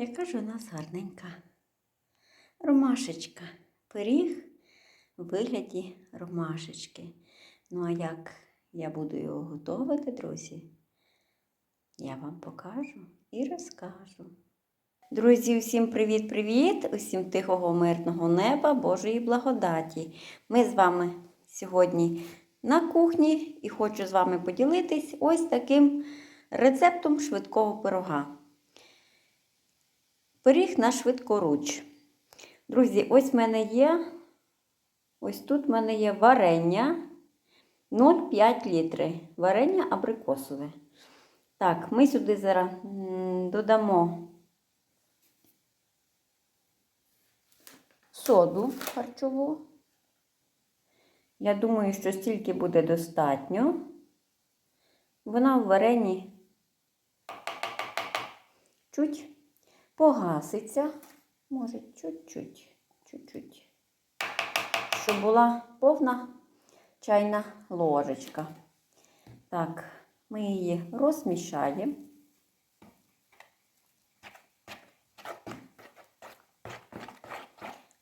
Яка ж у нас гарненька ромашечка. Пиріг у вигляді ромашечки. Ну, а як я буду його готувати, друзі, я вам покажу і розкажу. Друзі, усім привіт-привіт! Усім тихого мирного неба, Божої благодаті. Ми з вами сьогодні на кухні і хочу з вами поділитись ось таким рецептом швидкого пирога. Пиріг на швидкоруч. Друзі, ось в мене є, ось тут в мене є варення 0,5 літри. Варення абрикосове. Так, ми сюди зараз додамо соду харчову. Я думаю, що стільки буде достатньо. Вона в варені чуть погаситься, може, чуть-чуть, чуть-чуть, щоб була повна чайна ложечка. Так, ми її розмішаємо.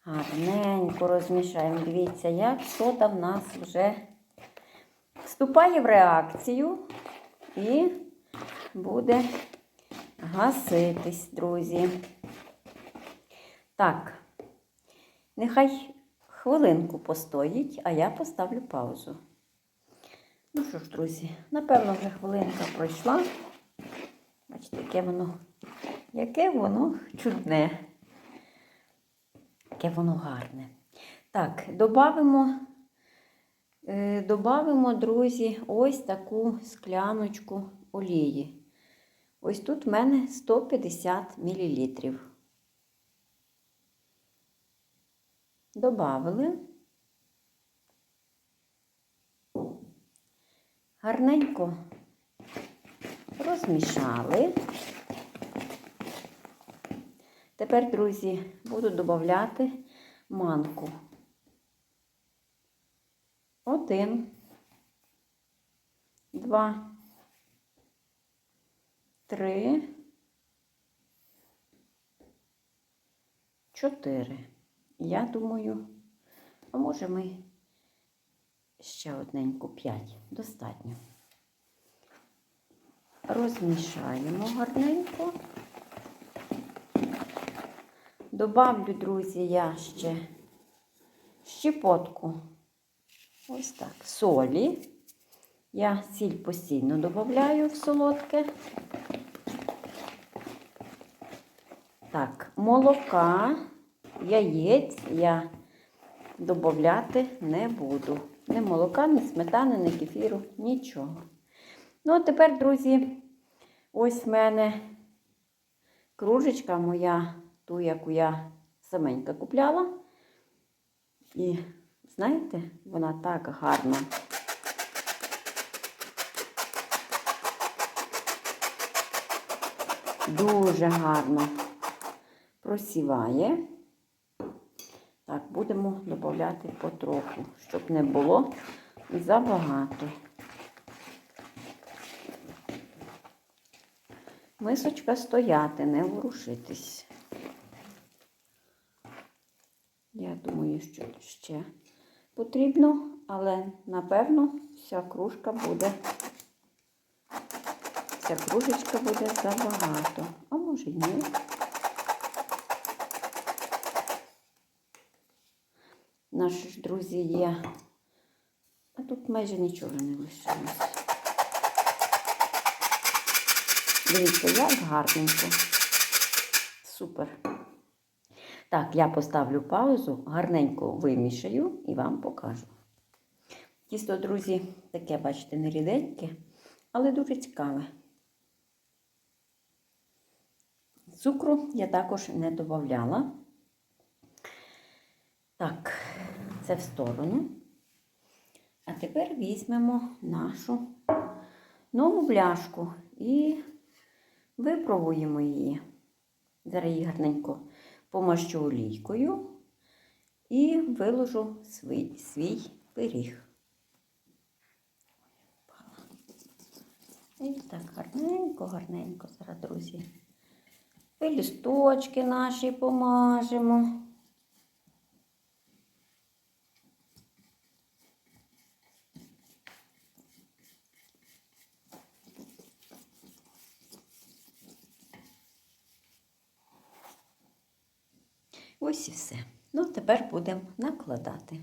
Гарненько розмішаємо. Дивіться, як сода в нас вже вступає в реакцію і буде гаситись, друзі. Так, нехай хвилинку постоїть, а я поставлю паузу. Ну що ж, друзі, напевно, вже хвилинка пройшла. Бачите, яке воно, яке воно чудне, яке воно гарне. Так, додамо, е, додамо, друзі, ось таку скляночку олії. Ось тут в мене 150 мл. Добавили. Гарненько розмішали. Тепер, друзі, буду додати манку. Один, два, три, чотири. Я думаю, а може ми ще одненьку п'ять. Достатньо. Розмішаємо гарненько. Добавлю, друзі, я ще щепотку. Ось так, солі. Я сіль постійно додаю в солодке. Так, молока, яєць я додати не буду. Ні молока, ні сметани, ні кефіру, нічого. Ну, а тепер, друзі, ось в мене кружечка моя, ту, яку я саменька купляла. І, знаєте, вона так гарно. Дуже гарно просіває. Так, будемо додати потроху, щоб не було забагато. Мисочка стояти, не ворушитись. Я думаю, що ще потрібно, але напевно вся кружка буде, вся кружечка буде забагато. А може ні. Наші ж друзі є. А тут майже нічого не лишилось. Дивіться, як гарненько. Супер. Так, я поставлю паузу, гарненько вимішаю і вам покажу. Тісто, друзі, таке, бачите, не ріденьке, але дуже цікаве. Цукру я також не додавала. Так, це в сторону. А тепер візьмемо нашу нову бляшку і випробуємо її. Зараз її гарненько помащу олійкою і виложу свій, свій пиріг. І так гарненько, гарненько зараз, друзі, Лісточки наші помажемо. Ось і все. Ну, тепер будемо накладати.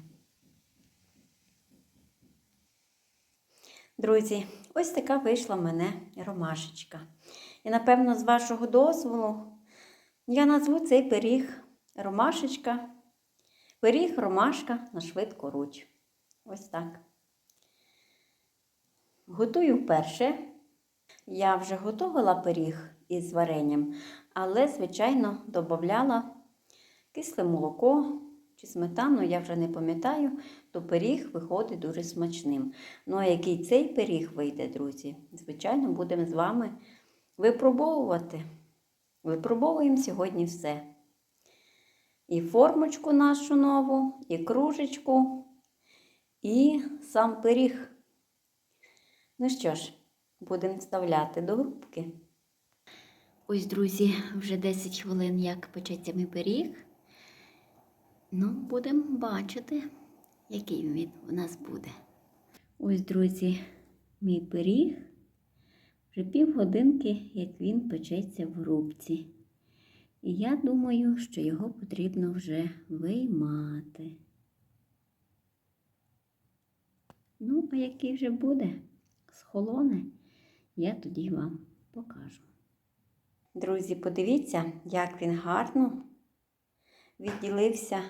Друзі, ось така вийшла в мене ромашечка. І, напевно, з вашого дозволу я назву цей пиріг ромашечка. Пиріг ромашка на швидку руч. Ось так. Готую вперше. Я вже готувала пиріг із варенням, але, звичайно, додавала кисле молоко чи сметану, я вже не пам'ятаю, то пиріг виходить дуже смачним. Ну, а який цей пиріг вийде, друзі, звичайно, будемо з вами випробовувати. Випробовуємо сьогодні все. І формочку нашу нову, і кружечку, і сам пиріг. Ну що ж, будемо вставляти до грубки. Ось, друзі, вже 10 хвилин, як печеться мій пиріг. Ну, будемо бачити, який він у нас буде. Ось, друзі, мій пиріг. Вже півгодинки, як він печеться в грубці. І я думаю, що його потрібно вже виймати. Ну, а який вже буде схолоне, я тоді вам покажу. Друзі, подивіться, як він гарно відділився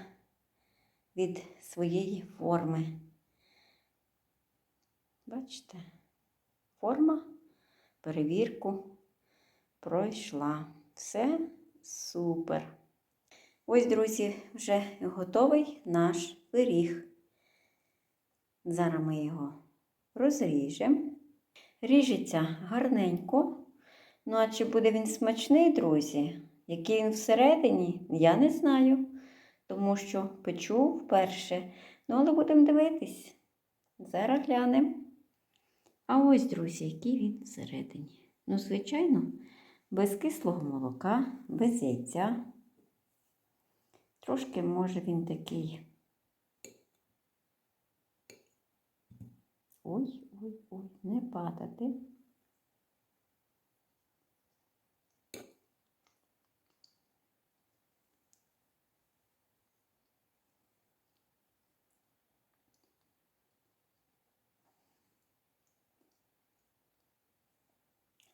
від своєї форми. Бачите, форма перевірку пройшла. Все супер. Ось, друзі, вже готовий наш пиріг. Зараз ми його розріжемо. Ріжеться гарненько. Ну, а чи буде він смачний, друзі? Який він всередині, я не знаю, тому що печу вперше. Ну, але будемо дивитись. Зараз глянемо. А ось, друзі, який він всередині. Ну, звичайно, без кислого молока, без яйця. Трошки, може, він такий. Ой, ой, ой, не падати.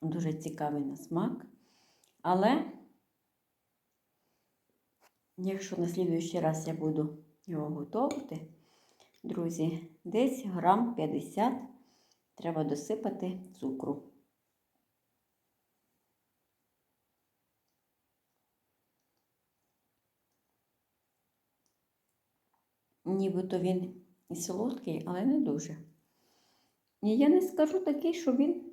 Дуже цікавий на смак. Але, якщо на слідуючий раз я буду його готувати, друзі, десь грам 50 треба досипати цукру. Нібито він і солодкий, але не дуже. І я не скажу такий, що він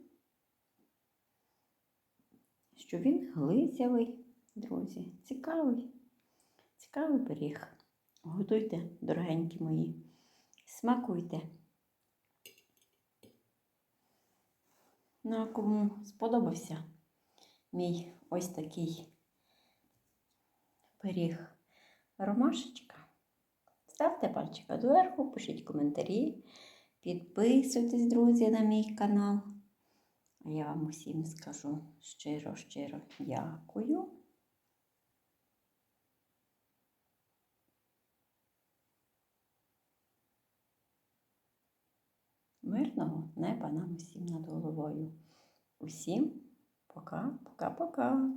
що він глицявий, друзі. Цікавий, цікавий пиріг. Готуйте, дорогенькі мої, смакуйте. Ну, а кому сподобався мій ось такий пиріг ромашечка, ставте пальчика доверху, пишіть коментарі, підписуйтесь, друзі, на мій канал. А я вам усім скажу щиро-щиро дякую. Мирного неба нам усім над головою. Усім пока, пока-пока.